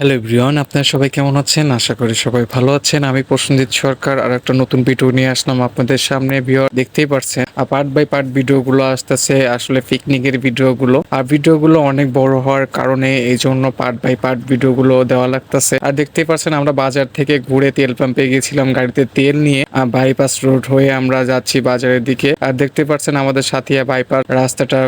Hello Brian আপনার সবাই কেমন আছেন? আশা করি সবাই ভালো আছেন। আমি প্রসেনজিৎ সরকার আর একটা নতুন ভিডিও নিয়ে আসলাম আপনাদের সামনে। ভিওর দেখতেই পারছেন। পার্ট বাই পার্ট ভিডিওগুলো আসতেছে, আসলে পিকনিকের ভিডিওগুলো। আর ভিডিওগুলো অনেক বড় হওয়ার কারণে এই জন্য পার্ট বাই পার্ট ভিডিওগুলো দেওয়া লাগতেছে। আর দেখতেই পারছেন আমরা বাজার থেকে ঘুরে তেল পাম্পে গেছিলাম গাড়িতে তেল নিয়ে বাইপাস রোড হয়ে আমরা যাচ্ছি বাজারের দিকে। আর দেখতে পারছেন আমাদের সাথিয়া বাইপাস রাস্তাটা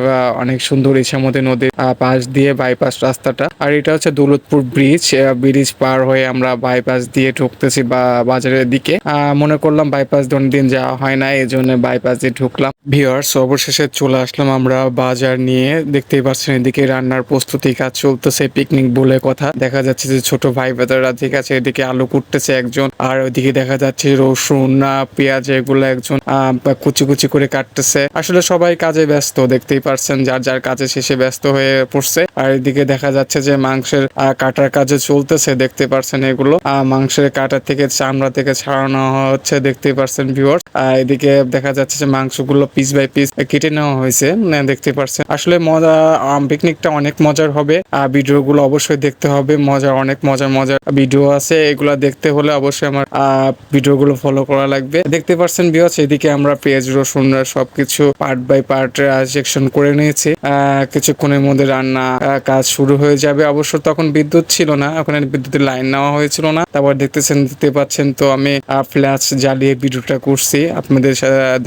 অনেক সুন্দর ইছামতি নদীর পাশ দিয়ে বাইপাস রাস্তাটা। আর এটা হচ্ছে দৌলতপুর ব্রিজ ব্রিজ পার হয়ে আমরা বাইপাস দিয়ে ঢুকতেছি বা, বাজারের দিকে। মনে করলাম বাইপাস অনেকদিন যাওয়া হয় না এই জন্য বাইপাস দিয়ে ঢুকলাম। ভিওয়ার্স অবশেষে চলে আসলাম আমরা বাজার নিয়ে। দেখতেই পাচ্ছেন এদিকে রান্নার প্রস্তুতি কাজ চলতেছে পিকনিক বলে কথা। দেখা যাচ্ছে যে ছোট ভাই বেদারা ঠিক আছে, এদিকে আলু কুটতেছে একজন, আর ওইদিকে দেখা যাচ্ছে রসুন, না, পেঁয়াজ এগুলো একজন কুচি কুচি করে কাটতেছে। আসলে সবাই কাজে ব্যস্ত, দেখতেই পারছেন যার যার কাজে শেষে ব্যস্ত হয়ে পড়ছে। আর এদিকে দেখা যাচ্ছে যে মাংসের কাটার কাজে চলতেছে, দেখতে পারছেন এগুলো। মাংসের কাটা থেকে চামড়া থেকে ছাড়ানো হচ্ছে, দেখতে পারছেন ভিউয়ার এদিকে দেখা যাচ্ছে যে মাংসগুলো পিস বাই পিস কেটে নেওয়া হয়েছে দেখতে পারছেন। আসলে মজা পিকনিকটা অনেক মজার হবে। আর ভিডিওগুলো অবশ্যই দেখতে হবে। মজার অনেক মজার মজার ভিডিও আছে। এগুলা দেখতে হলে অবশ্যই আমার ভিডিওগুলো ফলো করা লাগবে। দেখতে পারছেন বিয়স এদিকে আমরা পেঁয়াজ, রসুন, সবকিছু পার্ট বাই পার্ট সেকশন করে নিয়েছি। কিছুক্ষণের মধ্যে রান্না কাজ শুরু হয়ে যাবে। অবশ্য তখন বিদ্যুৎ ছিল না ওখানে বিদ্যুতের লাইন নেওয়া হয়েছিল না। তারপর দেখতেছেন, দেখতে পাচ্ছেন তো আমি ফ্ল্যাশ জ্বালিয়ে ভিডিওটা করছি আপনাদের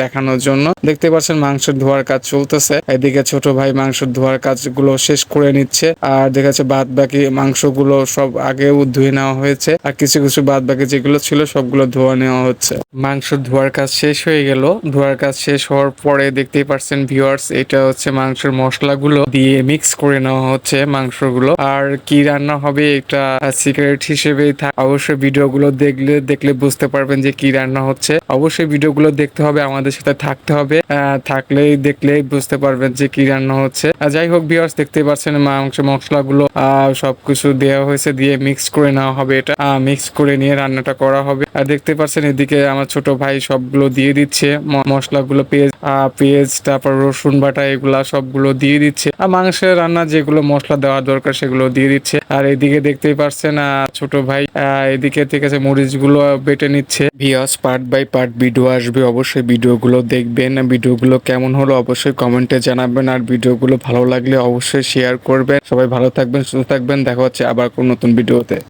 দেখানোর জন্য। দেখতে পাচ্ছেন মাংস ধোয়ার কাজ চলতেছে। এদিকে ছোট ভাই মাংস ধোয়ার কাজগুলো শেষ করে নিচ্ছে। আর দেখা যাচ্ছে বাদ বাকি মাংসগুলো সব আগেও ধুয়ে নেওয়া হয়েছে। আর কিছু কিছু বাদ বাকি যেগুলো ছিল, সবগুলো ধোয়া নেওয়া হচ্ছে। মাংস ধোয়ার কাজ শেষ হয়ে গেল। ধোয়ার কাজ শেষ হওয়ার পরে দেখতেই পারছেন ভিউয়ার্স এটা হচ্ছে মাংসের মশলাগুলো দিয়ে মিক্স করে নেওয়া হচ্ছে মাংসগুলো। আর কি রান্না হবে এটা সিক্রেট হিসেবেই থাক অবশ্যই ভিডিওগুলো দেখলে দেখলে বুঝতে পারবেন যে কি রান্না হচ্ছে। অবশ্যই ভিডিওগুলো দেখতে হবে, আমাদের সাথে থাকতে হবে। থাকলেই দেখলেই বুঝতে পারবেন যে কি রান্না হচ্ছে। যাই হোক ভিউয়ার্স দেখতে পাচ্ছেন মাংস, মশলাগুলো সবকিছু দেওয়া হয়েছে দিয়ে মিক্স করে নেওয়া হবে এটা। মিক্স করে নিয়ে রান্নাটা করা হবে। আর দেখতে পাচ্ছেন এদিকে আমার ছোট ভাই সবগুলো দিয়ে দিচ্ছে। মশলাগুলো পেঁয়াজ পেঁয়াজ, তারপর রসুন বাটা, এগুলা সবগুলো দিয়ে দিচ্ছে। আর মাংসের রান্না যেগুলো মশলা দেওয়ার দরকার সেগুলো দিয়ে দিচ্ছে। আর এদিকে দেখতেই পারছেন ছোট ভাই এদিকে ঠিক আছে মরিচগুলো বেটে নিচ্ছে। ভিওস পার্ট বাই পার্ট ভিডিও আসবে, অবশ্যই ভিডিও গুলো দেখবেন। ভিডিও গুলো কেমন হলো অবশ্যই কমেন্টে জানাবেন। আর ভিডিও গুলো ভালো লাগলে অবশ্যই শেয়ার করবেন। সবাই ভালো থাকবেন, সুস্থ থাকবেন। দেখা হচ্ছে আবার কোন নতুন ভিডিওতে